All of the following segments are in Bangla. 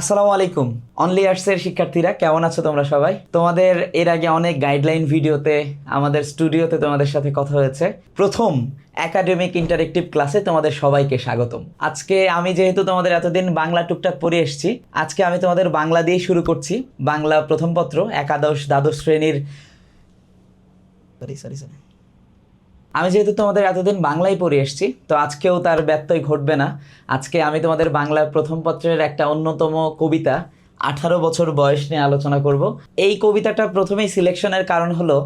আসসালামু আলাইকুম। অনলি আর্টসের শিক্ষার্থীরা, কেমন আছো তোমরা সবাই? তোমাদের এর আগে অনেক গাইডলাইন ভিডিওতে আমাদের স্টুডিওতে তোমাদের সাথে কথা হয়েছে। প্রথম একাডেমিক ইন্টারেক্টিভ ক্লাসে তোমাদের সবাইকে স্বাগতম। আজকে আমি যেহেতু তোমাদের এতদিন বাংলা টুকটাক পড়ে এসেছি, আজকে আমি তোমাদের বাংলা দিয়ে শুরু করছি। বাংলা প্রথম পত্র, একাদশ দ্বাদশ শ্রেণির সরি সরি সরি আমি যেহেতু তোমাদের এতদিন বাংলায় পড়ে এসেছি, তো আজকেও তার ব্যত্যয় ঘটবে না। আজকে আমি তোমাদের বাংলা প্রথম পত্রের একটা অন্যতম কবিতা আঠারো বছর বয়স নিয়ে আলোচনা করব। এই কবিতাটা প্রথমেই সিলেকশনের কারণ হলো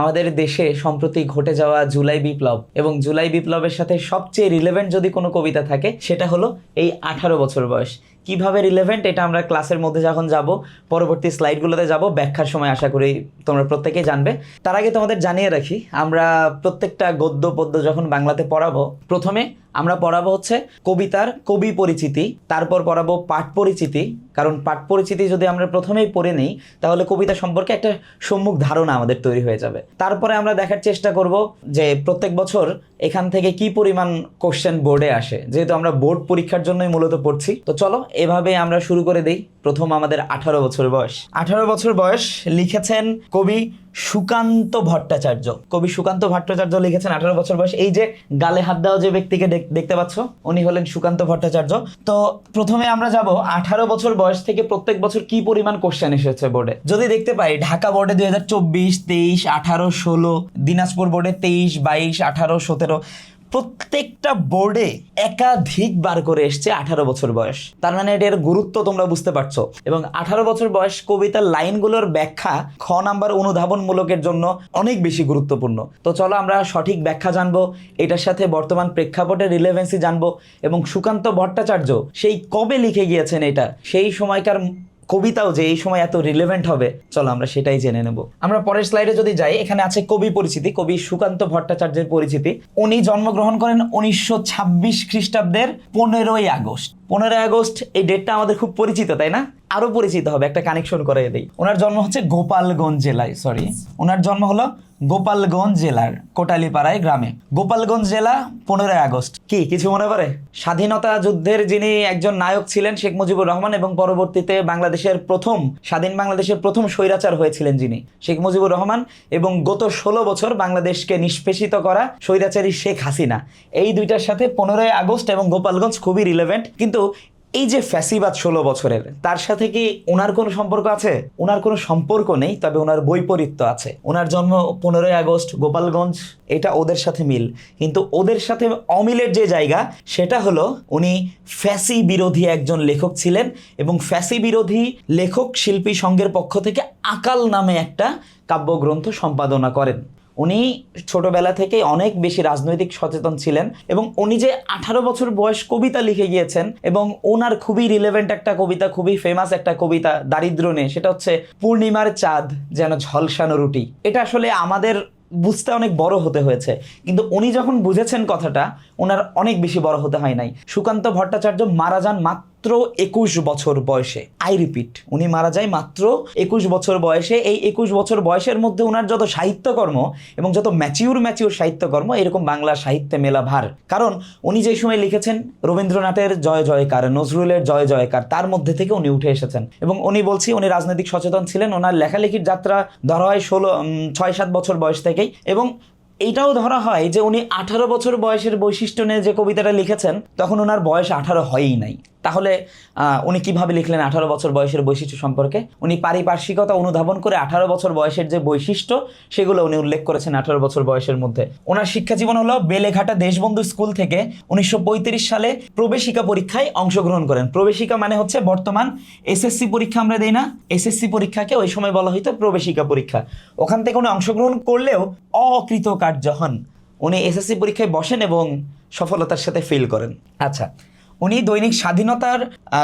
আমাদের দেশে সম্প্রতি ঘটে যাওয়া জুলাই বিপ্লব এবং জুলাই বিপ্লবের সাথে সবচেয়ে রিলেভেন্ট যদি কোনো কবিতা থাকে, সেটা হলো এই আঠারো বছর বয়স। কীভাবে রিলেভেন্ট এটা আমরা ক্লাসের মধ্যে যখন যাব, পরবর্তী স্লাইডগুলোতে যাব, ব্যাখ্যার সময় আশা করি তোমরা প্রত্যেকেই জানবে। তার আগে তোমাদের জানিয়ে রাখি, আমরা প্রত্যেকটা গদ্য পদ্য যখন বাংলাতে পড়াবো, প্রথমে আমরা পড়াবো হচ্ছে কবিতার কবি পরিচিতি, তারপর পড়াবো পাঠ পরিচিতি, কারণ পাঠ পরিচিতি যদি আমরা প্রথমেই পড়ে নিই, তাহলে কবিতা সম্পর্কে একটা সম্মুখ ধারণা আমাদের তৈরি হয়ে যাবে। তারপরে আমরা দেখার চেষ্টা করব যে প্রত্যেক বছর এখান থেকে কি পরিমাণ কোশ্চেন বোর্ডে আসে। যেহেতু আমরা বোর্ড পরীক্ষার জন্যই মূলত পড়ছি, তো চলো এভাবে আমরা শুরু করে দিই। প্রথম আমাদের আঠারো বছর বয়স। আঠারো বছর বয়স লিখেছেন কবি সুকান্ত ভট্টাচার্য। কবি সুকান্ত ভট্টাচার্য লিখেছেন আঠারো বছর বয়স। এই যে গালে হাত দেওয়া যে ব্যক্তিকে দেখতে পাচ্ছ, উনি হলেন সুকান্ত ভট্টাচার্য। তো প্রথমে আমরা যাব আঠারো বছর বয়স থেকে প্রত্যেক বছর কি পরিমাণ কোশ্চেন এসেছে বোর্ডে যদি দেখতে পাই, ঢাকা বোর্ডে দুই হাজার চব্বিশ, তেইশ, আঠারো, ষোলো, দিনাজপুর বোর্ডে তেইশ, বাইশ, আঠারো, সতেরো প্রত্যেকটা বোর্ডে একাধিক বার করে এসছে আঠারো বছর বয়স। তার মানে এটার গুরুত্ব তোমরা বুঝতে পারছ। এবং আঠারো বছর বয়স কবিতার লাইনগুলোর ব্যাখ্যা খ নাম্বার অনুধাবনমূলকের জন্য অনেক বেশি গুরুত্বপূর্ণ। তো চলো আমরা সঠিক ব্যাখ্যা জানব, এটার সাথে বর্তমান প্রেক্ষাপটের রিলেভেন্সি জানব এবং সুকান্ত ভট্টাচার্য সেই কবে লিখে গিয়েছেন এটা? সেই সময়কার কবিতাও যে এই সময় এত রিলেভেন্ট হবে, চলো আমরা সেটাই জেনে নেব। আমরা পরের স্লাইডে যদি যাই, এখানে আছে কবি পরিচিতি, কবি সুকান্ত ভট্টাচার্যের পরিচিতি। উনি জন্মগ্রহণ করেন উনিশশো ছাব্বিশ খ্রিস্টাব্দের পনেরোই আগস্ট। পনেরোই আগস্ট এই ডেটটা আমাদের খুব পরিচিত, তাই না? আরও পরিচিত হবে, একটা কানেকশন করে দেই। ওনার জন্ম হচ্ছে গোপালগঞ্জ জেলায় সরি ওনার জন্ম হলো গোপালগঞ্জ জেলার কোটালীপাড়ায় গ্রামে। গোপালগঞ্জ জেলা, পনেরোই আগস্ট। কি, কিছু মনে পড়ে? স্বাধীনতা যুদ্ধের যিনি একজন নায়ক ছিলেন, শেখ মুজিবুর রহমান, এবং পরবর্তীতে বাংলাদেশের প্রথম, স্বাধীন বাংলাদেশের প্রথম স্বৈরাচার হয়েছিলেন যিনি, শেখ মুজিবুর রহমান, এবং গত ষোলো বছর বাংলাদেশকে নিষ্পেষিত করা স্বৈরাচারী শেখ হাসিনা। এই দুইটার সাথে পনেরোই আগস্ট এবং গোপালগঞ্জ খুবই রিলেভেন্ট কিন্তু এই যে ফ্যাসিবাদ ষোলো বছরের, তার সাথে কি ওনার কোনো সম্পর্ক আছে? ওনার কোনো সম্পর্ক নেই, তবে ওনার বৈপরীত্য আছে। ওনার জন্ম পনেরোই আগস্ট, গোপালগঞ্জ, এটা ওদের সাথে মিল। কিন্তু ওদের সাথে অমিলের যে জায়গা, সেটা হলো উনি ফ্যাসি বিরোধী একজন লেখক ছিলেন এবং ফ্যাসি বিরোধী লেখক শিল্পী সংঘের পক্ষ থেকে আকাল নামে একটা কাব্যগ্রন্থ সম্পাদনা করেন। উনি ছোটবেলা থেকে অনেক বেশি রাজনৈতিক সচেতন ছিলেন এবং উনি যে আঠারো বছর বয়স কবিতা লিখে গিয়েছেন এবং ওনার খুবই রিলেভেন্ট একটা কবিতা, খুবই ফেমাস একটা কবিতা, দারিদ্র নিয়ে, সেটা হচ্ছে পূর্ণিমার চাঁদ যেন ঝলসানো রুটি। এটা আসলে আমাদের বুঝতে অনেক বড় হতে হয়েছে। কিন্তু উনি যখন বুঝেছেন কথাটা ওনার অনেক বেশি বড় হতে হয় নাই। সুকান্ত ভট্টাচার্য মারা যান মাত্র একুশ বছর বয়সে। আই রিপিট উনি মারা যায় মাত্র একুশ বছর বয়সে। এই একুশ বছর বয়সের মধ্যে ওনার যত সাহিত্যকর্ম এবং যত ম্যাচিউর ম্যাচিউর সাহিত্যকর্ম, এরকম বাংলা সাহিত্যে মেলা ভার। কারণ উনি যে সময় লিখেছেন, রবীন্দ্রনাথের জয় জয়কার, নজরুলের জয় জয়কার, তার মধ্যে থেকে উনি উঠে এসেছেন। এবং উনি বলছি, উনি রাজনৈতিক সচেতন ছিলেন, ওনার লেখালেখির যাত্রা ধরা হয় ষোলো ছয়, সাত বছর বয়স থেকেই। এবং এইটাও ধরা হয় যে উনি আঠারো বছর বয়সের বৈশিষ্ট্য নিয়ে যে কবিতাটা লিখেছেন, তখন ওনার বয়স আঠারো হয়ই নাই। তাহলে উনি কীভাবে লিখলেন আঠারো বছর বয়সের বৈশিষ্ট্য সম্পর্কে? উনি পারিপার্শ্বিকতা অনুধাবন করে আঠারো বছর বয়সের যে বৈশিষ্ট্য, সেগুলো উনি উল্লেখ করেছেন আঠারো বছর বয়সের মধ্যে। ওনার শিক্ষা জীবন হলো বেলেঘাটা দেশবন্ধু স্কুল থেকে উনিশশো সালে প্রবেশিকা পরীক্ষায় অংশগ্রহণ করেন। প্রবেশিকা মানে হচ্ছে বর্তমান এসএসসি পরীক্ষা আমরা দেই না, এসএসসি পরীক্ষাকে ওই সময় বলা হতো প্রবেশিকা পরীক্ষা। ওখান থেকে উনি অংশগ্রহণ করলেও অকৃতকার্য হন। উনি এসএসসি পরীক্ষায় বসেন এবং সফলতার সাথে ফেল করেন। আচ্ছা উনি দৈনিক স্বাধীনতার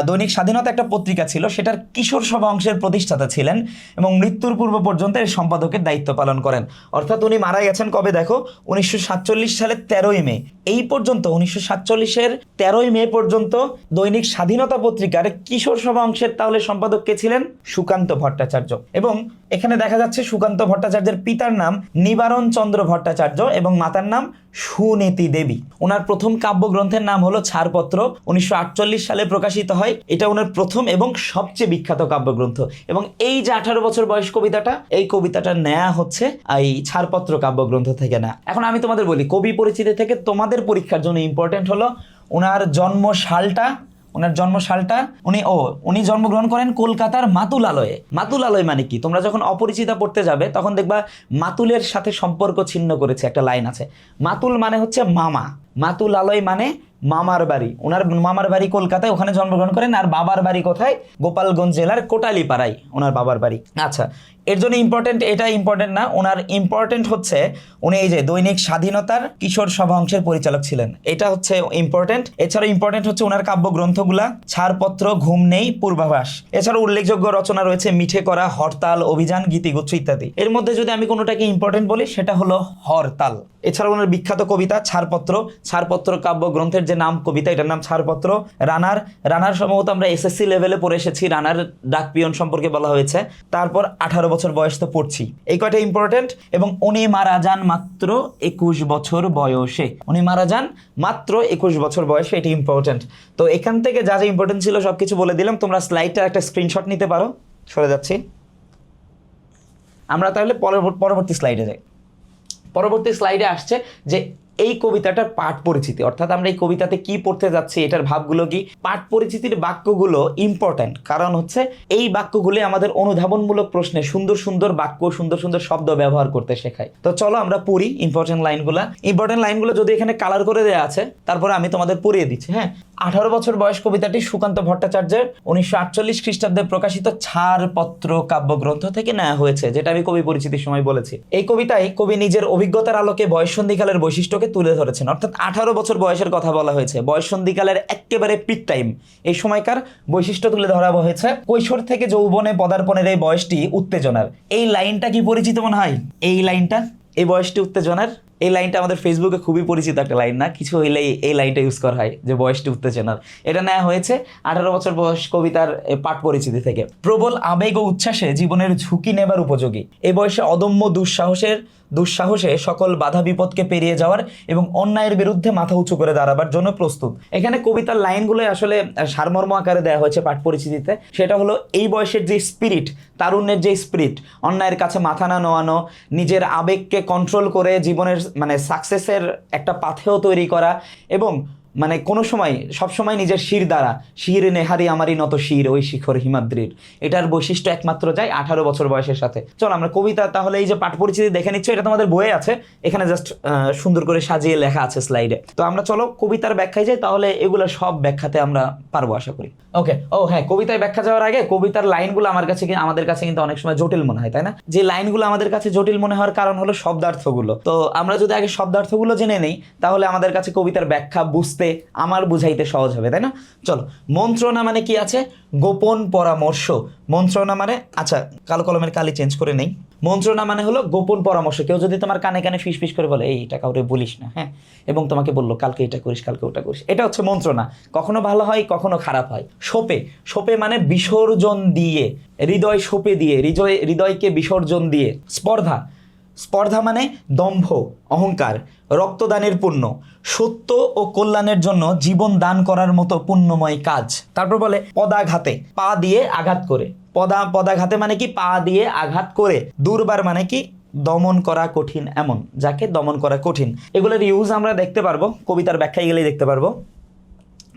দৈনিক স্বাধীনতা একটা পত্রিকা ছিল, সেটার কিশোর সভা অংশের প্রতিষ্ঠাতা ছিলেন এবং মৃত্যুর পূর্ব পর্যন্ত এর সম্পাদকের দায়িত্ব পালন করেন। অর্থাৎ উনি মারা গেছেন কবে দেখো? উনিশশো সাতচল্লিশ সালের তেরোই মে। এই পর্যন্ত, উনিশশো সাতচল্লিশের তেরোই মে পর্যন্ত দৈনিক স্বাধীনতা পত্রিকার কিশোর সভা অংশের তাহলে সম্পাদক কে ছিলেন? সুকান্ত ভট্টাচার্য। এবং এখানে দেখা যাচ্ছে সুকান্ত ভট্টাচার্যের পিতার নাম নিবারণ চন্দ্র ভট্টাচার্য এবং মাতার নাম সুনীতি দেবী। ওনার প্রথম কাব্যগ্রন্থের নাম হলো ছাড়পত্র। উনিশশো আটচল্লিশ সালে প্রকাশিত হয়। এটা ওনার প্রথম এবং সবচেয়ে বিখ্যাত কাব্যগ্রন্থ। এবং এই যে আঠারো বছর বয়স কবিতাটা, এই কবিতাটা নেয়া হচ্ছে এই ছাড়পত্র কাব্যগ্রন্থ থেকে না। এখন আমি তোমাদের বলি, কবি পরিচিতি থেকে তোমাদের পরীক্ষার জন্য ইম্পর্টেন্ট হলো ওনার জন্ম সালটা ওনার জন্ম সালটা উনি, ও, উনি জন্মগ্রহণ করেন কলকাতার মাতুলালয়ে। মাতুলালয় মানে কি? তোমরা যখন অপরিচিতা পড়তে যাবে, তখন দেখবা মাতুলের সাথে সম্পর্ক ছিন্ন করেছে, একটা লাইন আছে। মাতুল মানে হচ্ছে মামা। মাতুলালয় মানে মামার বাড়ি। ওনার মামার বাড়ি কলকাতায়, ওখানে জন্মগ্রহণ করেন, আর বাবার বাড়ি কোথায়? গোপালগঞ্জ জেলার কোটালীপাড়ায় ওনার বাবার বাড়ি। আচ্ছা এর জন্য ইম্পর্টেন্ট এটা ইম্পর্টেন্ট না। ওনার ইম্পর্টেন্ট হচ্ছে, উনি এই যে দৈনিক স্বাধীনতার কিশোর সভা অংশের পরিচালক ছিলেন। এটা হচ্ছে ইম্পর্টেন্ট এছাড়াও ইম্পর্টেন্ট হচ্ছে ওনার কাব্যগ্রন্থগুলা, ছাড়পত্র, ঘুম নেই, পূর্বাভাস। এছাড়াও উল্লেখযোগ্য রচনা রয়েছে, মিঠে করা হরতাল, অভিযান, গীতিগুচ্ছ ইত্যাদি। এর মধ্যে যদি আমি কোনোটাকে ইম্পর্টেন্ট বলি, সেটা হলো হরতাল। এছাড়াও ওনার বিখ্যাত কবিতা, ছাড়পত্র। ছাড়পত্র কাব্যগ্রন্থের যে নাম কবিতা, এটার নাম ছাড়পত্র। রানার। রানার সম্ভবত আমরা এসএসসি লেভেলে পড়ে এসেছি, রানার ডাকপিয়ন সম্পর্কে বলা হয়েছে। তারপর আঠারো বছর বয়স তো পড়ছি। এই কয়টা ইম্পর্টেন্ট এবং উনি মারা যান মাত্র একুশ বছর বয়সে। উনি মারা যান মাত্র একুশ বছর বয়সে এটি ইম্পর্টেন্ট তো এখান থেকে যা যা ইম্পর্টেন্ট ছিল সব কিছু বলে দিলাম। তোমরা স্লাইডটা একটা স্ক্রিনশট নিতে পারো। সরে যাচ্ছি। আমরা তাহলে পরবর্তী স্লাইডে যাই। পরবর্তী স্লাইডে আসছে যে এই কবিতাটার পাঠ পরিচিতি, অর্থাৎ আমরা এই কবিতাতে কি পড়তে যাচ্ছি, এটার ভাবগুলো কি? পাঠ পরিচিতির বাক্যগুলো ইম্পর্ট্যান্ট কারণ হচ্ছে এই বাক্যগুলি আমাদের অনুধাবনমূলক প্রশ্নে সুন্দর সুন্দর বাক্য, সুন্দর সুন্দর শব্দ ব্যবহার করতে শেখায়। তো চলো আমরা পড়ি ইম্পর্টেন্ট লাইনগুলো ইম্পর্টেন্ট লাইনগুলো যদি এখানে কালার করে দেওয়া আছে, তারপরে আমি তোমাদের পড়িয়ে দিচ্ছি হ্যাঁ? আঠারো বছর বয়স কবিতাটি সুকান্ত ভট্টাচার্যের উনিশশো আটচল্লিশ খ্রিস্টাব্দে প্রকাশিত ছাড়পত্র কাব্যগ্রন্থ থেকে নেওয়া হয়েছে, যেটা আমি কবি পরিচিতির সময় বলেছি। এই কবিতায় কবি নিজের অভিজ্ঞতার আলোকে বয়সন্ধিকালের বৈশিষ্ট্যকে তুলে ধরেছেন। অর্থাৎ আঠারো বছর বয়সের কথা বলা হয়েছে। বয়সন্ধিকালের একেবারে পিক টাইম। এই সময়কার বৈশিষ্ট্য তুলে ধরা হয়েছে কৈশোর থেকে যৌবনে পদার্পণের এই বয়সটি উত্তেজনার। এই লাইনটা কি পরিচিত মনে হয়? এই লাইনটা? এই বয়সটি উত্তেজনার? এই লাইনটা আমাদের ফেসবুকে খুবই পরিচিত একটা লাইন না? কিছু হইলে এই লাইনটা ইউজ করা হয়, যে বয়সটি উত্তেজনার। এটা নেওয়া হয়েছে আঠারো বছর বয়স কবিতার পাঠ পরিচিতি থেকে। প্রবল আবেগ ও উচ্ছ্বাসে জীবনের ঝুঁকি নেবার উপযোগী। এই বয়সে অদম্য দুঃসাহসের দুঃসাহসে সকল বাধা বিপদকে পেরিয়ে যাওয়ার এবং অন্যায়ের বিরুদ্ধে মাথা উঁচু করে দাঁড়াবার জন্য প্রস্তুত। এখানে কবিতার লাইনগুলো আসলে সারমর্ম আকারে দেওয়া হয়েছে পাঠ পরিচিতিতে। সেটা হলো, এই বয়সের যে স্পিরিট তারুণ্যের যে স্পিরিট অন্যায়ের কাছে মাথা না নোয়ানো, নিজের আবেগকে কন্ট্রোল করে জীবনের মানে সাকসেসের একটা পাথেও তৈরি করা এবং মানে কোনো সময় সবসময় নিজের শির দ্বারা শির নেহারি আমারই নত শির, ওই শিখর হিমাদ্রির। এটার বৈশিষ্ট্য একমাত্র যায় আঠারো বছর বয়সের সাথে। চলো, আমরা কবিতা তাহলে এই যে পাঠ পরিচিতি দেখে নিচ্ছ, এটা তোমাদের বইয়ে আছে। এখানে জাস্ট সুন্দর করে সাজিয়ে লেখা আছে স্লাইডে তো আমরা চলো কবিতার ব্যাখ্যায় যাই, তাহলে এগুলো সব ব্যাখ্যাতে আমরা পারব, আশা করি। ওকে ও হ্যাঁ কবিতায় ব্যাখ্যা যাওয়ার আগে কবিতার লাইনগুলো আমার কাছে আমাদের কাছে কিন্তু অনেক সময় জটিল মনে হয়, তাই না? যে লাইনগুলো আমাদের কাছে জটিল মনে হওয়ার কারণ হলো শব্দার্থগুলো। তো আমরা যদি আগে শব্দার্থগুলো জেনে নেই, তাহলে আমাদের কাছে কবিতার ব্যাখ্যা বুঝতে আমার বুঝাইতে সহজ হবে, তাই না? চলো, মন্ত্রণা মানে কি আছে? গোপন পরামর্শ। মন্ত্রণা মানে আচ্ছা কালো কলমের কালি চেঞ্জ করে নেই। মন্ত্রণা মানে হলো গোপন পরামর্শ। কেউ যদি তোমার কানে কানে ফিস ফিস করে বলে, এই, এটা কাউরে বলিস না হ্যাঁ? এবং তোমাকে বলল, কালকে এটা করিস, কালকে ওটা করিস এটা হচ্ছে মন্ত্রণা। কখনো ভালো হয়, কখনো খারাপ হয়। সোপে সোপে মানে বিসর্জন দিয়ে, হৃদয় সোপে দিয়ে, হৃদয়, হৃদয়কে বিসর্জন দিয়ে। স্পর্ধা স্পর্ধা মানে দম্ভ, অহংকার, রক্তদানের পুণ্য। সত্য ও কল্যাণের জন্য জীবন দান করার মতো পুণ্যময় কাজ। তারপর বলে পদাঘাতে, পা দিয়ে আঘাত করে। পদা, পদাঘাতে মানে কি? পা দিয়ে আঘাত করে। দুর্বার মানে কি? দমন করা কঠিন, এমন। যাকে দমন করা কঠিন। এগুলোর ইউজ আমরা দেখতে পারব, কবিতার ব্যাখ্যায় গেলেই দেখতে পারব।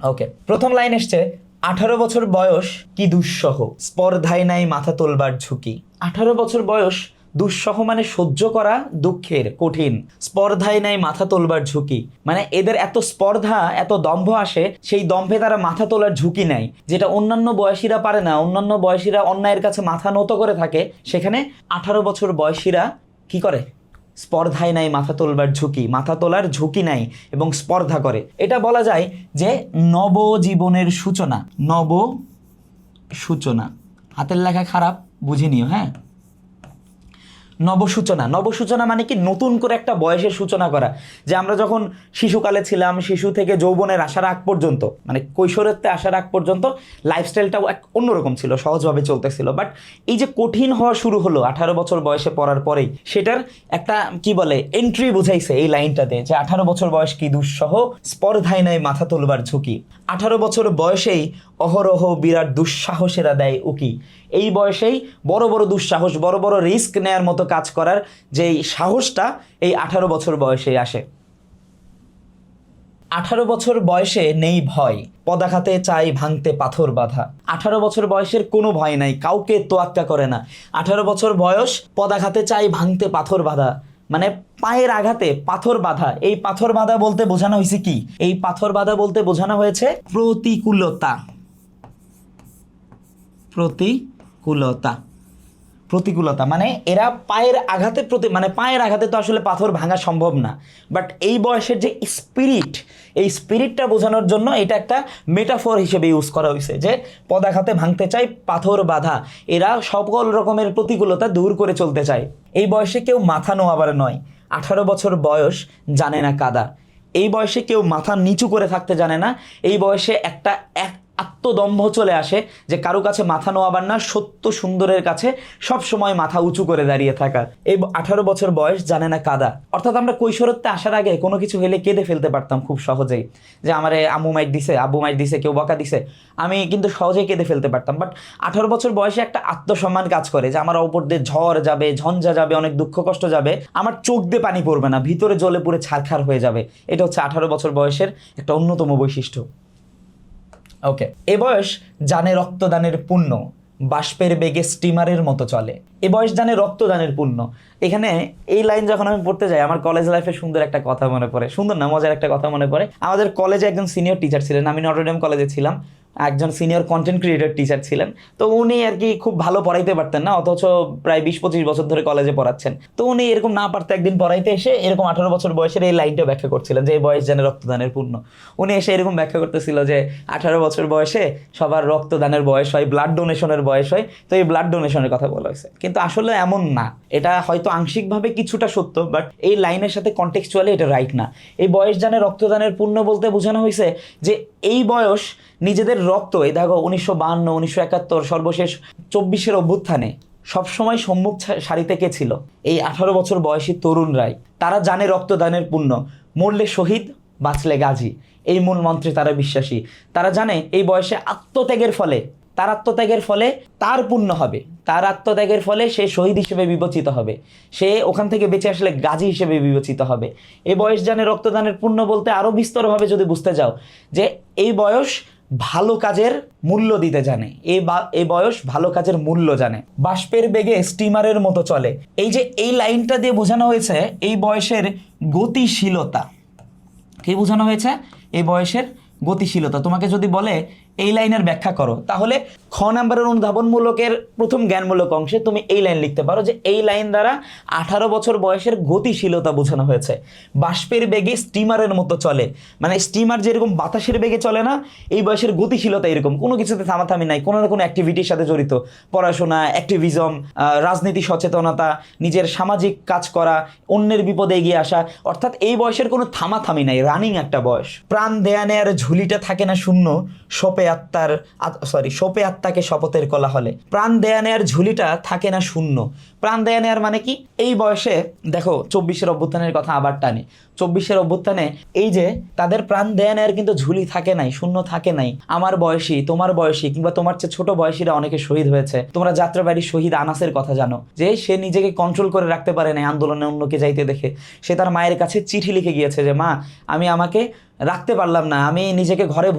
ওকে প্রথম লাইন এসছে, আঠারো বছর বয়স কি দুঃসহ? স্পর্ধায় নাই মাথা তোলবার ঝুঁকি। আঠারো বছর বয়স দুঃসহ মানে সহ্য করা দুঃখের কঠিন। স্পর্ধায় নেয় মাথা তোলবার ঝুঁকি। মানে এদের এত স্পর্ধা, এত দম্ভ আসে, সেই দম্ভে তারা মাথা তোলার ঝুঁকি নেয়। যেটা অন্যান্য বয়সীরা পারে না, অন্যান্য বয়সীরা অন্যায়ের কাছে মাথা নত করে থাকে, সেখানে আঠারো বছর বয়সীরা কি করে? স্পর্ধায় নাই মাথা তোলবার ঝুঁকি, মাথা তোলার ঝুঁকি নাই এবং স্পর্ধা করে। এটা বলা যায় যে নবজীবনের সূচনা নব সূচনা হাতের লেখা খারাপ, বুঝে নিও হ্যাঁ? নবসূচনা। নবসূচনা মানে কি? নতুন করে একটা বয়সের সূচনা করা। যে আমরা যখন শিশুকালে ছিলাম, শিশু থেকে যৌবনের আসার আগ পর্যন্ত মানে কৈশোরত্বে আসার আগ পর্যন্ত লাইফস্টাইলটাও এক অন্যরকম ছিল, সহজভাবে চলতেছিল। বাট এই যে কঠিন হওয়া শুরু হলো, আঠারো বছর বয়সে পড়ার পরেই, সেটার একটা, কি বলে এন্ট্রি বুঝাইছে এই লাইনটাতে যে আঠারো বছর বয়স কি দুঃসহ, স্পর্ধায় নাই মাথা তোলবার ঝুঁকি। আঠারো বছর বয়সেই অহরহ বিরাট দুঃসাহসেরা দেয় উকি। এই বয়সেই বড় বড় দুঃসাহস, বড় বড় রিস্ক নেয়ার মতো কাজ করার যেই সাহসটা এই আঠারো বছর বয়সেই আসে। আঠারো বছর বয়সে নেই ভয়, পদাঘাতে চাই ভাঙতে পাথর বাঁধা। আঠারো বছর বয়সের কোনো ভয় নাই, কাউকে তোয়াক্কা করে না। আঠারো বছর বয়স, পদাঘাতে চাই ভাঙতে পাথর বাঁধা। মানে পায়ের আঘাতে পাথর বাঁধা। এই পাথর বাঁধা বলতে বোঝানো হয়েছে কি? এই পাথর বাঁধা বলতে বোঝানো হয়েছে প্রতিকূলতা। প্রতিকূলতা। প্রতিকূলতা মানে এরা পায়ের আঘাতে প্রতি মানে পায়ের আঘাতে তো আসলে পাথর ভাঙা সম্ভব না। বাট এই বয়সের যে স্পিরিট এই স্পিরিটটা বোঝানোর জন্য এটা একটা মেটাফোর হিসেবে ইউজ করা হয়েছে যে পদাঘাতে ভাঙতে চায় পাথর বাধা। এরা সকল রকমের প্রতিকূলতা দূর করে চলতে চায়। এই বয়সে কেউ মাথা নোয়াবার নয়। আঠারো বছর বয়স, জানে না কাদা। এই বয়সে কেউ মাথা নিচু করে থাকতে জানে না। এই বয়সে একটা এক আত্মদম্ভ চলে আসে যে কারও কাছে মাথা নোয়াবার না, সত্য সুন্দরের কাছে সব সময় মাথা উঁচু করে দাঁড়িয়ে থাকা এই আঠারো বছর বয়স জানে না কাদা। অর্থাৎ আমরা কৈশোরত্বে আসার আগে কোনো কিছু হলে কেঁদে ফেলতে পারতাম খুব সহজেই। যে আমারে আম্মু মাইট দিছে, আব্বু মাইট দিছে, কেউ বকা দিছে। আমি কিন্তু সহজেই কেঁদে ফেলতে পারতাম। বাট আঠারো বছর বয়সে একটা আত্মসম্মান কাজ করে যে আমার ওপর দিয়ে ঝড় যাবে, ঝঞ্ঝা যাবে, অনেক দুঃখ কষ্ট যাবে। আমার চোখ দিয়ে পানি পড়বে না, ভিতরে জলে পুরে ছারখার হয়ে যাবে। এটা হচ্ছে আঠারো বছর বয়সের একটা অন্যতম বৈশিষ্ট্য। ওকে এ বয়স জানে রক্তদানের পুণ্য। বাষ্পের বেগে স্টিমারের মতো চলে। এ বয়স জানে রক্তদানের পুণ্য। এখানে এই লাইন যখন আমি পড়তে যাই, আমার কলেজ লাইফে সুন্দর একটা কথা মনে পড়ে। সুন্দর না, মজার একটা কথা মনে পড়ে। আমাদের কলেজে একজন সিনিয়র টিচার ছিলেন, আমি নটরডেম কলেজে ছিলাম। একজন সিনিয়র কন্টেন্ট ক্রিয়েটর টিচার ছিলেন। তো উনি আর কি খুব ভালো পড়াইতে পারতেন না, অথচ প্রায় বিশ পঁচিশ বছর ধরে কলেজে পড়াচ্ছেন। তো উনি এরকম না পারতে একদিন পড়াইতে এসে এরকম আঠারো বছর বয়সের এই লাইনটা ব্যাখ্যা করছিলেন যে, এই বয়স যেন রক্তদানের পূর্ণ। উনি এসে এরকম ব্যাখ্যা করতেছিল যে, আঠারো বছর বয়সে সবার রক্তদানের বয়স হয় ব্লাড ডোনেশনের বয়স হয়। তো এই ব্লাড ডোনেশনের কথা বলা হয়েছে। কিন্তু আসলে এমন না। এটা হয়তো আংশিকভাবে কিছুটা সত্য বাট এই লাইনের সাথে কন্টেক্সচুয়ালি এটা রাইট না। এই বয়স জানে রক্তদানের পূর্ণ বলতে বোঝানো হয়েছে যে, এই বয়স নিজেদের রক্ত, এই দেখো উনিশশো বাহান্ন, উনিশশো একাত্তর, সর্বশেষ চব্বিশের অভ্যুত্থানে সবসময় সম্মুখ সারিতে কে ছিল? এই আঠারো বছর বয়সী তরুণরাই তারা জানে রক্তদানের পুণ্য। মরলে শহীদ, বাঁচলে গাজী। এই মূল মন্ত্রে তারা বিশ্বাসী। তারা জানে এই বয়সে আত্মত্যাগের ফলে, তার আত্মত্যাগের ফলে তার পুণ্য হবে। তার আত্মত্যাগের ফলে সে শহীদ হিসেবে বিবেচিত হবে। সে ওখান থেকে বেঁচে আসলে গাজী হিসেবে বিবেচিত হবে। এই বয়স জানে রক্তদানের পুণ্য বলতে আরও বিস্তরভাবে যদি বুঝতে যাও, যে এই বয়স ভালো কাজের মূল্য দিতে জানে। এ বা- বয়স ভালো কাজের মূল্য জানে। বাষ্পের বেগে স্টিমারের মতো চলে। এই যে এই লাইনটা দিয়ে বোঝানো হয়েছে, এই বয়সের গতিশীলতা। কি বোঝানো হয়েছে? এই বয়সের গতিশীলতা। তোমাকে যদি বলে এই লাইনের ব্যাখ্যা করো, তাহলে খ নাম্বারের অনুধাবনমূলকের প্রথম জ্ঞানমূলক অংশে তুমি এই লাইন লিখতে পারো যে এই লাইন দ্বারা আঠারো বছর বয়সের গতিশীলতা বোঝানো হয়েছে। বাষ্পের বেগে স্টিমারের মতো চলে। মানে স্টিমার যেরকম বাতাসের বেগে চলে না, এই বয়সের গতিশীলতা এরকম। কোনো কিছুতে থামাথামি নাই, কোনো না কোনো অ্যাক্টিভিটির সাথে জড়িত। পড়াশোনা অ্যাক্টিভিজম রাজনীতি, সচেতনতা, নিজের সামাজিক কাজ করা, অন্যের বিপদে এগিয়ে আসা, অর্থাৎ এই বয়সের কোনো থামাথামি নাই রানিং একটা বয়স। প্রাণ দেয়া নেয়ার ঝুলিটা থাকে না শূন্য সোপে আত্মার সরি সোপে আত্মাকে শপথের কলা হলে প্রাণ দেয়া নেয়ার ঝুলিটা থাকে না শূন্য। প্রাণ দেয়া নেয়ার মানে কি? এই বয়সে, দেখো, চব্বিশের অভ্যুত্থানের কথা আবার টানে। চব্বিশের অভ্যুত্থানে এই যে, তাদের প্রাণ দেয়া নেয়ার কিন্তু ঝুলি থাকে নাই, শূন্য থাকে নাই। আমার বয়সী, তোমার বয়সী, কিংবা তোমার চেয়ে ছোট বয়সীরা অনেকে শহীদ হয়েছে। তোমরা যাত্রাবাড়ির শহীদ আনাসের কথা জানো, যে সে নিজেকে কন্ট্রোল করে রাখতে পারে নাই আন্দোলনে অন্যকে যাইতে দেখে। সে তার মায়ের কাছে চিঠি লিখে গিয়েছে যে, মা, আমি আমাকে রাখতে পারলাম না, আমি নিজেকে ঘরে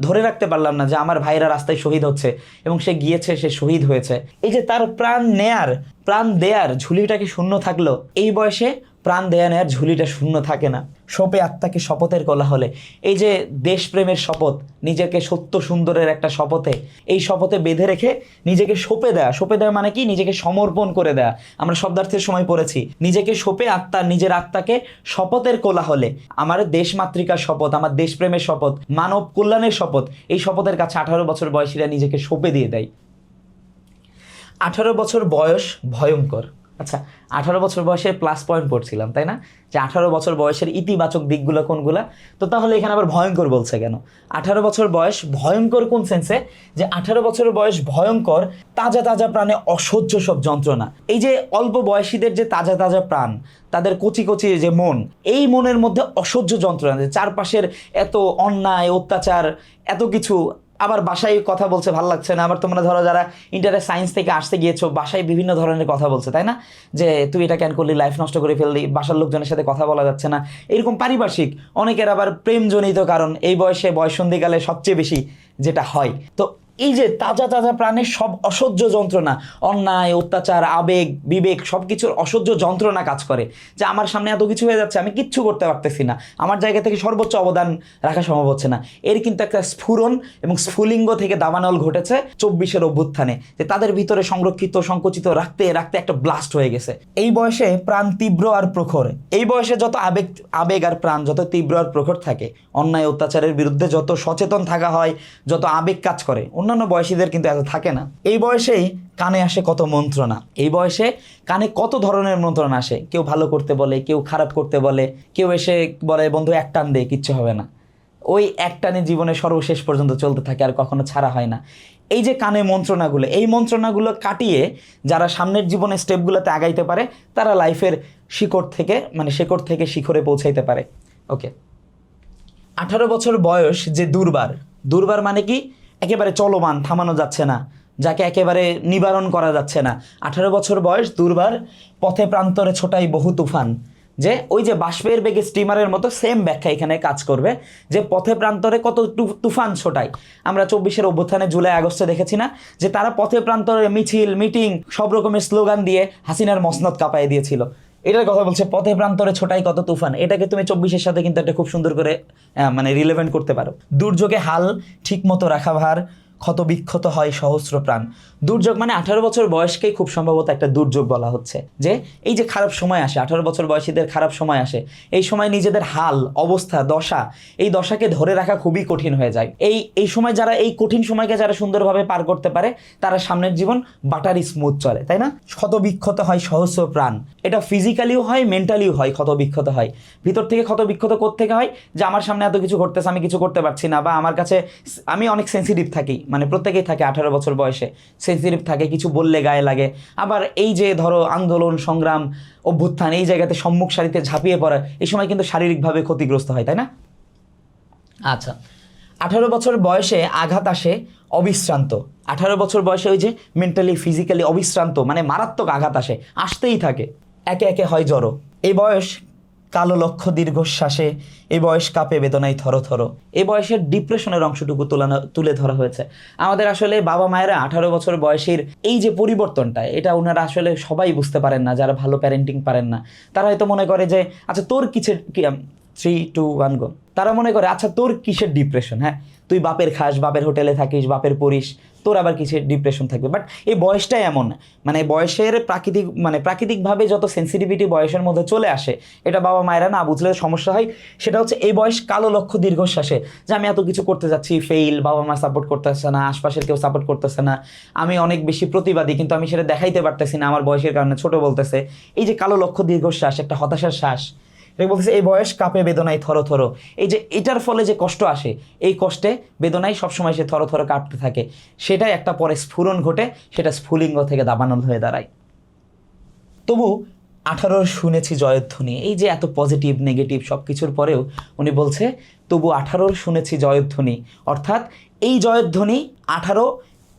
ধরে রাখতে পারলাম না যে আমার ভাইরা রাস্তায় শহীদ হচ্ছে এবং সে গিয়েছে, সে শহীদ হয়েছে। এই যে তার প্রাণ নেয়ার, প্রাণ দেয়ার ঝুলিটাকে শূন্য থাকল, এই বয়সে প্রাণ দেয়া নেয়ার ঝুলিটা শূন্য থাকে না। শোপে আত্মাকে শপথের কলা হলে। এই যে দেশপ্রেমের শপথ, নিজেকে সত্য সুন্দরের একটা শপথে, এই শপথে বেঁধে রেখে নিজেকে সোপে দেয়া। সোপে দেওয়া মানে কি? নিজেকে সমর্পণ করে দেয়া। আমরা শব্দার্থের সময় পড়েছি। নিজেকে সোপে আত্মা, নিজের আত্মাকে শপথের কোলা হলে। আমার দেশমাতৃকার শপথ, আমার দেশপ্রেমের শপথ, মানব কল্যাণের শপথ, এই শপথের কাছে আঠারো বছর বয়সীরা নিজেকে সোপে দিয়ে দেয়। আঠারো বছর বয়স ভয়ঙ্কর। আচ্ছা আঠারো বছর বয়সে প্লাস পয়েন্ট পড়ছিলাম, তাই না? যে আঠারো বছর বয়সের ইতিবাচক দিকগুলো কোনগুলা? তো তাহলে এখানে আবার ভয়ঙ্কর বলছে কেন? আঠারো বছর বয়স ভয়ঙ্কর কোন সেন্সে যে আঠারো বছর বয়স ভয়ঙ্কর, তাজা তাজা প্রাণে অসহ্য সব যন্ত্রণা। এই যে অল্প বয়সীদের যে তাজা তাজা প্রাণ, তাদের কচি কচি যে মন, এই মনের মধ্যে অসহ্য যন্ত্রণা, যে চারপাশের এত অন্যায়, অত্যাচার, এত কিছু আবার বাসায় কথা বলছে, ভালো লাগছে না। আবার তোমরা ধরো যারা ইন্টারের সায়েন্স থেকে আসতে গিয়েছো, বাসায় বিভিন্ন ধরনের কথা বলছে, তাই না? যে তুই এটা কেন করলি লাইফ নষ্ট করে ফেললি, বাসার লোকজনের সাথে কথা বলা যাচ্ছে না। এরকম পারিপার্শ্বিক, অনেকের আবার প্রেমজনিত কারণ, এই বয়সে বয়সন্ধিকালে সবচেয়ে বেশি যেটা হয়। তো এই যে তাজা তাজা প্রাণের সব অসহ্য যন্ত্রণা, অন্যায়, অত্যাচার, আবেগ, বিবেক সব কিছুর অসহ্য যন্ত্রণা কাজ করে যে আমার সামনে এত কিছু হয়ে যাচ্ছে, আমি কিচ্ছু করতে পারতেছি না। আমার জায়গা থেকে সর্বোচ্চ অবদান রাখা সম্ভব হচ্ছে না। এর কিন্তু একটা স্ফুরণ এবং স্ফুলিঙ্গ থেকে দাবানল ঘটেছে চব্বিশের অভ্যুত্থানে যে তাদের ভিতরে সংরক্ষিত, সংকুচিত রাখতে রাখতে একটা ব্লাস্ট হয়ে গেছে। এই বয়সে প্রাণ তীব্র আর প্রখর। এই বয়সে যত আবেগ আবেগ আর প্রাণ যত তীব্র আর প্রখর থাকে, অন্যায়, অত্যাচারের বিরুদ্ধে যত সচেতন থাকা হয়, যত আবেগ কাজ করে অন্যান্য বয়সীদের কিন্তু এত থাকে না। এই বয়সেই কানে আসে কত মন্ত্রণা। এই বয়সে কানে কত ধরনের মন্ত্রণা আসে। কেউ ভালো করতে বলে, কেউ খারাপ করতে বলে, কেউ এসে বলে, বন্ধু, এক টান দে, কিচ্ছু হবে না। ওই এক টানে জীবনে সর্বশেষ পর্যন্ত চলতে থাকে, আর কখনো ছাড়া হয় না। এই যে কানে মন্ত্রণাগুলো, এই মন্ত্রণাগুলো কাটিয়ে যারা সামনের জীবনে স্টেপগুলোতে আগাইতে পারে, তারা লাইফের শিকড় থেকে মানে শিকড় থেকে শিখরে পৌঁছাইতে পারে। ওকে। আঠারো বছর বয়স যে দুর্বার। দুর্বার মানে কি? একেবারে চলমান, থামানো যাচ্ছে না, যাকে একেবারে নিবারণ করা যাচ্ছে না। আঠারো বছর বয়স, দুর্বার পথে প্রান্তরে ছোটাই বহু তুফান, যে ওই যে বাষ্পের বেগে স্টিমারের মতো সেম ব্যাখ্যা এখানে কাজ করবে, যে পথে প্রান্তরে কত তুফান ছোটায়। আমরা চব্বিশের অভ্যুত্থানে জুলাই, আগস্টে দেখেছি না, যে তারা পথে প্রান্তরে মিছিল মিটিং সব রকমের স্লোগান দিয়ে হাসিনার মসনদ কাঁপাই দিয়েছিল। এটার কথা বলছে, পথে প্রান্তরে ছোটাই কত তুফান। এটাকে তুমি চব্বিশের সাথে কিন্তু একটা খুব সুন্দর করে মানে রিলেভেন্ট করতে পারো। দুর্যোগে হাল ঠিক মতো রাখা ভার ক্ষত বিক্ষত হয় সহস্র প্রাণ দুর্যোগ মানে আঠারো বছর বয়সকেই খুব সম্ভবত একটা দুর্যোগ বলা হচ্ছে। যে এই যে খারাপ সময় আসে, আঠারো বছর বয়সীদের খারাপ সময় আসে, এই সময় নিজেদের হাল, অবস্থা, দশা, এই দশাকে ধরে রাখা খুবই কঠিন হয়ে যায়। এই এই সময় যারা, এই কঠিন সময়কে যারা সুন্দরভাবে পার করতে পারে, তারা সামনের জীবন বাটারি স্মুথ চলে, তাই না? ক্ষত বিক্ষত হয় সহস্র প্রাণ এটা ফিজিক্যালিও হয়, মেন্টালিও হয় ক্ষত বিক্ষত হয়। ভিতর থেকে ক্ষত বিক্ষত থেকে হয়? যে আমার সামনে এত কিছু ঘটতেছে, আমি কিছু করতে পারছি না, বা আমার কাছে, আমি অনেক সেন্সিটিভ থাকি। মানে প্রত্যেকেই থাকে আঠারো বছর বয়সে। সেন্সিটিভ থাকে কিছু বললে গায়ে লাগে। আবার এই যে ধরো আন্দোলন সংগ্রাম অভ্যুত্থান এই জায়গাতে সম্মুখ সারিতে ঝাঁপিয়ে পড়া এই সময় কিন্তু শারীরিকভাবে ক্ষতিগ্রস্ত হয় তাই না? আচ্ছা। আঠারো বছর বয়সে আঘাত আসে অবিশ্রান্ত। আঠারো বছর বয়সে ওই যে মেন্টালি ফিজিক্যালি অবিশ্রান্ত মানে মারাত্মক আঘাত আসে আসতেই থাকে। একে একে হয় জড়ো এই বয়স কালো লক্ষ্য দীর্ঘশ্বাসে এ বয়স কাপে বেদনায় থরো থরো। এ বয়সের ডিপ্রেশনের অংশটুকু তুলানো তুলে ধরা হয়েছে। আমাদের আসলে বাবা মায়েরা আঠারো বছর বয়সের এই যে পরিবর্তনটা, এটা ওনারা আসলে সবাই বুঝতে পারেন না, যারা ভালো প্যারেন্টিং পারেন না। তারা হয়তো মনে করে যে আচ্ছা তোর কিছু থ্রি টু ওয়ান গো তারা মনে করে আচ্ছা তোর কিসের ডিপ্রেশন হ্যাঁ তুই বাপের খাস, বাপের হোটেলে থাকিস, বাপের পড়িস, তোর আবার কিসের ডিপ্রেশন থাকবে? বাট এই বয়সটাই এমন মানে বয়সের প্রাকৃতিক মানে প্রাকৃতিকভাবে যত সেন্সিটিভিটি বয়সের মধ্যে চলে আসে, এটা বাবা মায়েরা না বুঝলে সমস্যা হয়। সেটা হচ্ছে, এই বয়স কালো লক্ষ্য দীর্ঘশ্বাসে, যে আমি এত কিছু করতে যাচ্ছি ফেইল বাবা মা সাপোর্ট করতেছে না, আশপাশের কেউ সাপোর্ট করতেছে না, আমি অনেক বেশি প্রতিবাদী, কিন্তু আমি সেটা দেখাইতে পারতেছি না, আমার বয়সের কারণে ছোট বলতেছে। এই যে কালো লক্ষ্য দীর্ঘশ্বাস, একটা হতাশার শ্বাস এটা বলতেছে, এই বয়স কাপে বেদনায় থর থর। এই যে এটার ফলে যে কষ্ট আসে, এই কষ্টে বেদনায় সবসময় সে থর থর কাঁপতে থাকে। সেটাই একটা পরে স্ফুরণ ঘটে, সেটা স্ফুলিঙ্গ থেকে দাবানল হয়ে দাঁড়ায়। তবু আঠারোর শুনেছি জয়ধ্বনি। এই যে এত পজিটিভ নেগেটিভ সব কিছুর পরেও উনি বলছে, তবু আঠারোর শুনেছি জয়ধ্বনি। অর্থাৎ এই জয়ধ্বনি আঠারো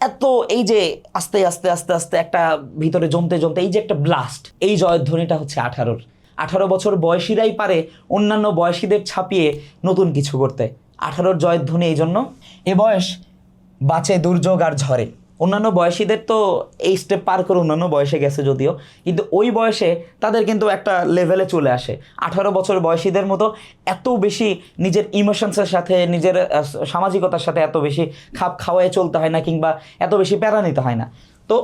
এত এই যে আস্তে আস্তে আস্তে আস্তে একটা ভিতরে জমতে জমতে, এই যে একটা ব্লাস্ট এই জয়ধ্বনিটা হচ্ছে আঠারোর। আঠারো বছর বয়সীরাই পারে অন্যান্য বয়সীদের ছাপিয়ে নতুন কিছু করতে। আঠারোর জয়ের ধ্বনি এই জন্য। এ বয়স বাঁচে দুর্যোগ আর ঝড়ে। অন্যান্য বয়সীদের তো এই স্টেপ পার করে অন্যান্য বয়সে গেছে যদিও, কিন্তু ওই বয়সে তাদের কিন্তু একটা লেভেলে চলে আসে। আঠারো বছর বয়সীদের মতো এত বেশি নিজের ইমোশনসের সাথে, নিজের সামাজিকতার সাথে এত বেশি খাপ খাওয়ায় চলতে হয় না কিংবা এত বেশি প্যারা নিতে হয় না। তো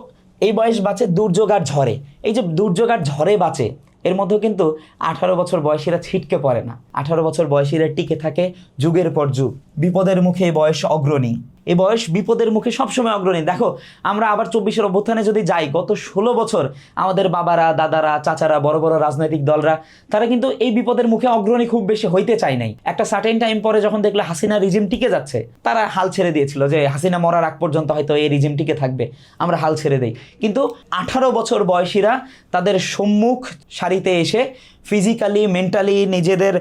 এই বয়স বাঁচে দুর্যোগ আর ঝড়ে। এই যে দুর্যোগ আর ঝড়ে বাঁচে এর মধ্যেও কিন্তু আঠারো বছর বয়সীরা ছিটকে পড়ে না। আঠারো বছর বয়সীরা টিকে থাকে যুগের পর যুগ। বিপদের মুখে বয়স অগ্রণী। এই বয়স বিপদের মুখে সবসময় অগ্রণী। দেখো, আমরা আবার চব্বিশের অভ্যুত্থানে যদি যাই, গত ষোলো বছর আমাদের বাবারা, দাদারা, চাচারা, বড় বড় রাজনৈতিক দলরা, তারা কিন্তু এই বিপদের মুখে অগ্রণী খুব বেশি হইতে চায় নাই। একটা সার্টেন টাইম পরে যখন দেখল হাসিনা রিজিম টিকে যাচ্ছে, তারা হাল ছেড়ে দিয়েছিল যে হাসিনা মরার আগ পর্যন্ত হয়তো এই রিজিম টিকে থাকবে, আমরা হাল ছেড়ে দেই। কিন্তু আঠারো বছর বয়সীরা তাদের সম্মুখ সারিতে এসে ফিজিক্যালি মেন্টালি নিজেদের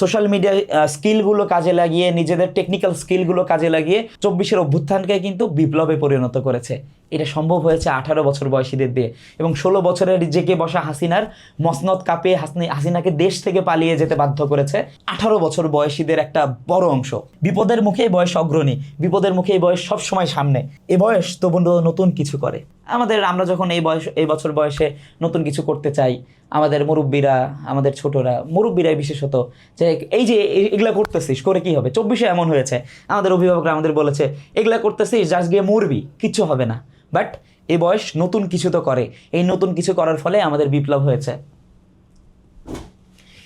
সোশ্যাল মিডিয়া স্কিলগুলো কাজে লাগিয়ে, নিজেদের টেকনিক্যাল স্কিলগুলো কাজে লাগিয়ে চব্বিশের অভ্যুত্থানকে কিন্তু বিপ্লবে পরিণত করেছে। এটা সম্ভব হয়েছে আঠারো বছর বয়সীদের দিয়ে। এবং ষোলো বছরের জেকে বসা হাসিনার মসনদ কাঁপে হাসনি হাসিনাকে দেশ থেকে পালিয়ে যেতে বাধ্য করেছে আঠারো বছর বয়সীদের একটা বড় অংশ। বিপদের মুখে বয়স অগ্রণী। বিপদের মুখে এই বয়স সবসময় সামনে। এ বয়স তবু নতুন কিছু করে। আমাদের আমরা যখন এই বয়স এই বছর বয়সে নতুন কিছু করতে চাই, আমাদের মুরব্বীরা, আমাদের ছোটরা, মুরব্বীরাই বিশেষত যে এই যে এগুলা করতেছিস, করে কি হবে? চব্বিশে এমন হয়েছে। আমাদের অভিভাবকরা আমাদের বলেছে, এগুলা করতেছিস, যাস গিয়ে মরবি, কিচ্ছু হবে না। বাট এই বয়স নতুন কিছু তো করে। এই নতুন কিছু করার ফলে আমাদের বিপ্লব হয়েছে।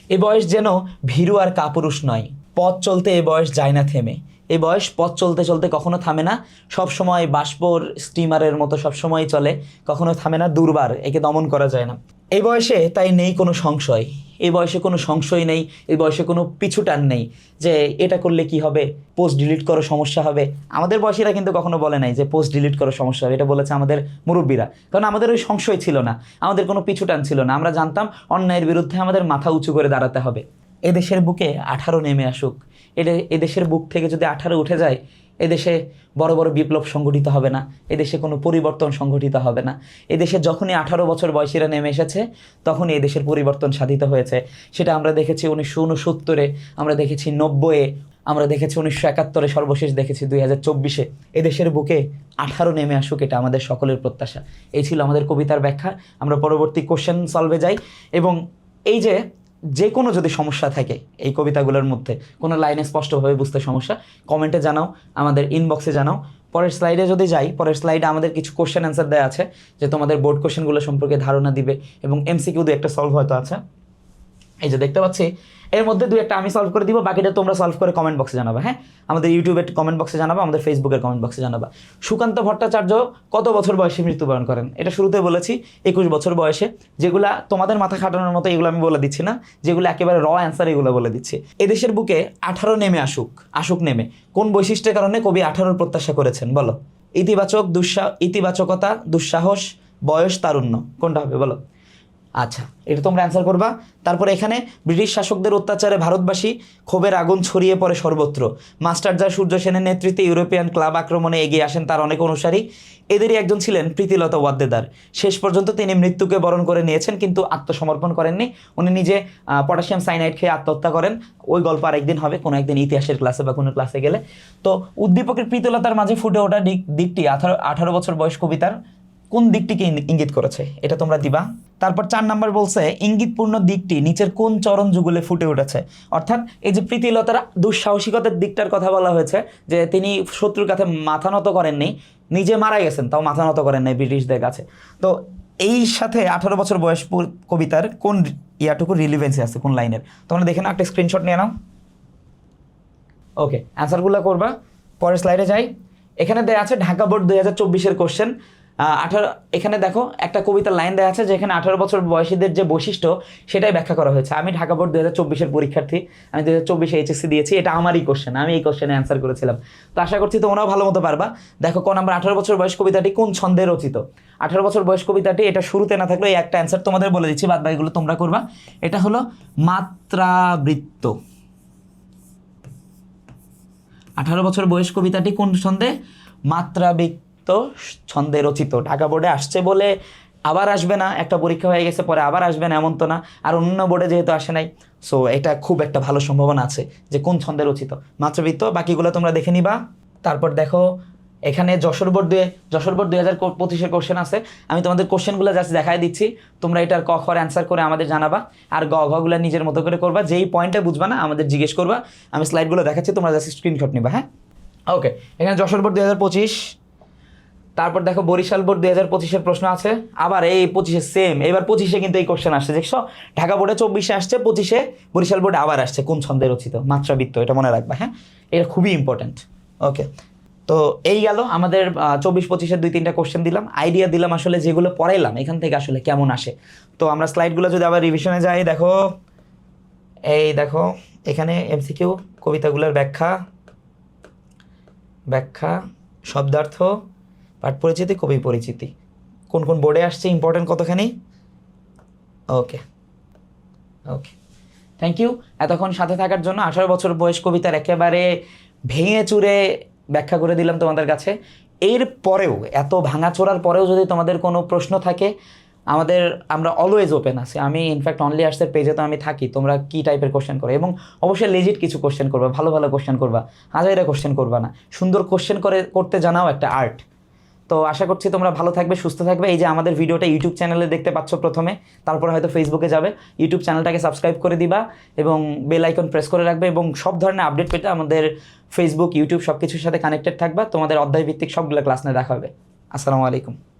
এ বয়স যেন ভীরু আর কাপুরুষ নয়। পথ চলতে এ বয়স যায় না থেমে। এ বয়স পথ চলতে চলতে কখনো থামে না। সব সময় বাষ্পর স্টিমারের মতো সব সময় চলে। কখনো থামে না, দুর্বার। একে দমন করা যায় না। এই বয়সে তাই নেই কোনো সংশয়। এই বয়সে কোনো সংশয় নেই, এই বয়সে কোনো পিছুটান নেই যে এটা করলে কি হবে পোস্ট ডিলিট করো সমস্যা হবে। আমাদের বয়সীরা কিন্তু কখনো বলে নাই যে পোস্ট ডিলিট করো সমস্যা হবে, এটা বলেছে আমাদের মুরব্বীরা। কারণ আমাদের ওই সংশয় ছিল না, আমাদের কোনো পিছুটান ছিল না। আমরা জানতাম অন্যায়ের বিরুদ্ধে আমাদের মাথা উঁচু করে দাঁড়াতে হবে। এদেশের বুকে আঠারো নেমে আসুক। এটা এদেশের বুক থেকে যদি আঠারো উঠে যায় এদেশে বড় বড় বিপ্লব সংগঠিত হবে না, এদেশে কোনো পরিবর্তন সংগঠিত হবে না। এদেশে যখনই আঠারো বছর বয়সীরা নেমে এসেছে, তখনই এদেশের পরিবর্তন সাধিত হয়েছে। সেটা আমরা দেখেছি উনিশশো উনসত্তরে আমরা দেখেছি নব্বইয়ে, আমরা দেখেছি উনিশশো একাত্তরে সর্বশেষ, দেখেছি দুই হাজার চব্বিশে। এদেশের বুকে আঠারো নেমে আসুক, এটা আমাদের সকলের প্রত্যাশা। এই ছিল আমাদের কবিতার ব্যাখ্যা। আমরা পরবর্তী কোশ্চেন সলভে যাই এবং এই যে যে কোনো যদি সমস্যা থাকে এই কবিতাগুলোর মধ্যে, কোনো লাইনে স্পষ্টভাবে বুঝতে সমস্যা কমেন্টে জানাও, আমাদের ইনবক্সে জানাও। পরের স্লাইডে যদি যাই, পরের স্লাইডে আমাদের কিছু কোশ্চেন অ্যান্সার দেওয়া আছে, যে তোমাদের বোর্ড কোশ্চেনগুলো সম্পর্কে ধারণা দিবে এবং এমসিকিউ দু একটা সলভ হয়তো আছে। এই যে দেখতে পাচ্ছি এর মধ্যে দুই একটা আমি সলভ করে দিব, বাকিটা তোমরা সলভ করে কমেন্ট বক্সে জানাবা হ্যাঁ? আমাদের ইউটিউবের কমেন্ট বক্সে জানাবা, আমাদের ফেসবুকের কমেন্ট বক্সে জানাবা। সুকান্ত ভট্টাচার্য কত বছর বয়সে মৃত্যুবরণ করেন? এটা শুরুতে বলেছি, একুশ বছর বয়সে। যেগুলা তোমাদের মাথা খাটানোর মতো এগুলো আমি বলে দিচ্ছি না, যেগুলো একেবারে র অ্যান্সার এগুলো বলে দিচ্ছি। এদেশের বুকে আঠারো নেমে আসুক আসুক নেমে। কোন বৈশিষ্ট্যের কারণে কবি আঠারোর প্রত্যাশা করেছেন, বলো? ইতিবাচক দুঃসা, ইতিবাচকতা, দুঃসাহস, বয়স, তারুণ্য, কোনটা হবে, বলো? আচ্ছা এটা তোমরা অ্যান্সার করবা। তারপর এখানে ব্রিটিশ শাসকদের অত্যাচারে ভারতবাসী ক্ষোভের আগুন ছড়িয়ে পড়ে সর্বত্র। মাস্টার জা সূর্য সেনের নেতৃত্বে ইউরোপিয়ান ক্লাব আক্রমণে এগিয়ে আসেন তার অনেক অনুসারী। এদেরই একজন ছিলেন প্রীতিলতা ওয়াদ্দেদার। শেষ পর্যন্ত তিনি মৃত্যুকে বরণ করে নিয়েছেন, কিন্তু আত্মসমর্পণ করেননি। উনি নিজে পটাশিয়াম সাইনাইড খেয়ে আত্মহত্যা করেন। ওই গল্প আর একদিন হবে, কোনো একদিন ইতিহাসের ক্লাসে বা কোনো ক্লাসে গেলে। তো উদ্দীপকের প্রীতিলতার মাঝে ফুটে ওঠা দিক- দিকটি আঠারো আঠারো বছর বয়স কবিতার কোন দিকটিকে ইঙ্গিত করেছে? এটা তোমরা দিবা। তারপর চার নাম্বার বলছে, ইঙ্গিতপূর্ণ দিকটি নিচের কোন চরণ যুগলে ফুটে উঠেছে? অর্থাৎ এই যে প্রীতিলতার দুঃসাহসিকতার দিকটার কথা বলা হয়েছে, যে তিনি শত্রুর কাছে মাথা নত করেননি, নিজে মারা গেছেন, তাও মাথা নত করেন নাই ব্রিটিশদের কাছে। তো এই সাথে আঠারো বছর বয়স কবিতার কোন ইয়াটুকু রিলিভেন্সি আছে, কোন লাইনের? তোমরা দেখে না একটা স্ক্রিনশট নিয়ে নাও। ওকে অ্যান্সারগুলো করবা। পরের স্লাইডে যাই। এখানে দেয়া আছে, ঢাকা বোর্ড দুই হাজার চব্বিশের কোশ্চেন আঠারো, এখানে দেখো একটা কবিতার লাইন দেওয়া আছে যেখানে আঠারো বছর বয়সীদের যে বৈশিষ্ট্য, সেটাই ব্যাখ্যা করা হয়েছে। আমি ঢাকা বোর্ড দু হাজার চব্বিশের পরীক্ষার্থী, আমি দু হাজার চব্বিশে এইচএসসি দিয়েছি, এটা আমারই কোশ্চেন আমি এই কোশ্চেনে অ্যান্সার করেছিলাম। তো আশা করছি তো তোমরাও ভালো মতো পারবা। দেখো, ক নাম্বার, আঠারো বছর বয়স কবিতাটি কোন ছন্দে রচিত? আঠারো বছর বয়স কবিতাটি, এটা শুরুতে না থাকলেও এই একটা অ্যান্সার তোমাদের বলে দিচ্ছি, বাদ বাকিগুলো তোমরা করবা। এটা হলো মাত্রাবৃত্ত। আঠারো বছর বয়স কবিতাটি কোন ছন্দে? মাত্রাবৃত্ত। ছন্দে রচিত। ঢাকা বোর্ডে আসছে বলে আবার আসবে না, একটা পরীক্ষা হয়ে গেছে, পরে আবার আসবে না, এমন তো না। আর অন্য বোর্ডে যেহেতু আসে নাই সো এটা খুব একটা ভালো সম্ভাবনা আছে যে কোন ছন্দে রচিত। মাত্রাবৃত্ত, বাকিগুলো তোমরা দেখে নিবা। তারপর দেখো, এখানে যশোর বোর্ড দুয়ে, যশোর বোর্ড দুই হাজার পঁচিশের কোশ্চেন আছে। আমি তোমাদের কোশ্চেনগুলো জাস্ট দেখাই দিচ্ছি। তোমরা এটার ক খর অ্যান্সার করে আমাদের জানাবা। আর গ ঘগুলো নিজের মতো করে করবা। যেই পয়েন্টে বুঝবা না, আমাদের জিজ্ঞেস করবা। আমি স্লাইডগুলো দেখাচ্ছি, তোমরা জাস্ট স্ক্রিনশট নিবা হ্যাঁ? ওকে এখানে যশোর বোর্ড দুই হাজার পঁচিশ। তারপর দেখো বরিশাল বোর্ড দুই হাজার পঁচিশের প্রশ্ন আছে। আবার এই পঁচিশে সেম এবার পঁচিশে কিন্তু এই কোশ্চেন আসছে। দেখছ, ঢাকা বোর্ডে চব্বিশে আসছে, পঁচিশে বরিশাল বোর্ডে আবার আসছে। কোন ছন্দে রচিত? মাত্রাবৃত্ত, এটা মনে রাখবা হ্যাঁ? এটা খুবই ইম্পর্ট্যান্ট ওকে তো এই গেল আমাদের চব্বিশ পঁচিশের দুই তিনটা কোশ্চেন দিলাম। আইডিয়া দিলাম আসলে যেগুলো পড়াইলাম, এখান থেকে আসলে কেমন আসে। তো আমরা স্লাইডগুলো যদি আবার রিভিশনে যাই, দেখো, এই দেখো, এখানে এমসিকিউ কবিতাগুলোর ব্যাখ্যা ব্যাখ্যা, শব্দার্থ পাঠ পরিচিতি, কবি পরিচিতি। কোন কোন বোর্ডে আসছে ইম্পর্টেন্ট কতখানি? ওকে ওকে থ্যাংক ইউ এতক্ষণ সাথে থাকার জন্য আঠারো বছর বয়স কবিতার একেবারে ভেঙে চুরে ব্যাখ্যা করে দিলাম তোমাদের কাছে। এর পরেও, এত ভাঙাচোরার পরেও যদি তোমাদের কোনো প্রশ্ন থাকে, আমাদের, আমরা অলওয়েজ ওপেন আছি। আমি ইনফ্যাক্ট অনলি আর্টসের পেজে তো আমি থাকি। তোমরা কি টাইপের কোশ্চেন করো? এবং অবশ্যই লেজিট কিছু কোশ্চেন করবা, ভালো ভালো কোশ্চেন করবা। হাজারে কোশ্চেন করবা না। সুন্দর কোশ্চেন করে, করতে জানাও একটা আর্ট তো আশা করছি তোমরা ভালো থাকবে, সুস্থ থাকবে। এই যে আমাদের ভিডিওটা ইউটিউব চ্যানেলে দেখতে পাচ্ছ প্রথমে, তারপর হয়তো ফেসবুকে যাবে। ইউটিউব চ্যানেলটাকে সাবস্ক্রাইব করে দিবা এবং বেল আইকন প্রেস করে রাখবে এবং সব ধরনের আপডেট পেতে আমাদের ফেসবুক ইউটিউব সব কিছুর সাথে কানেক্টেড থাকবা। তোমাদের অধ্যায়ভিত্তিক সবগুলো ক্লাস নিয়ে দেখা হবে। আসসালামু আলাইকুম।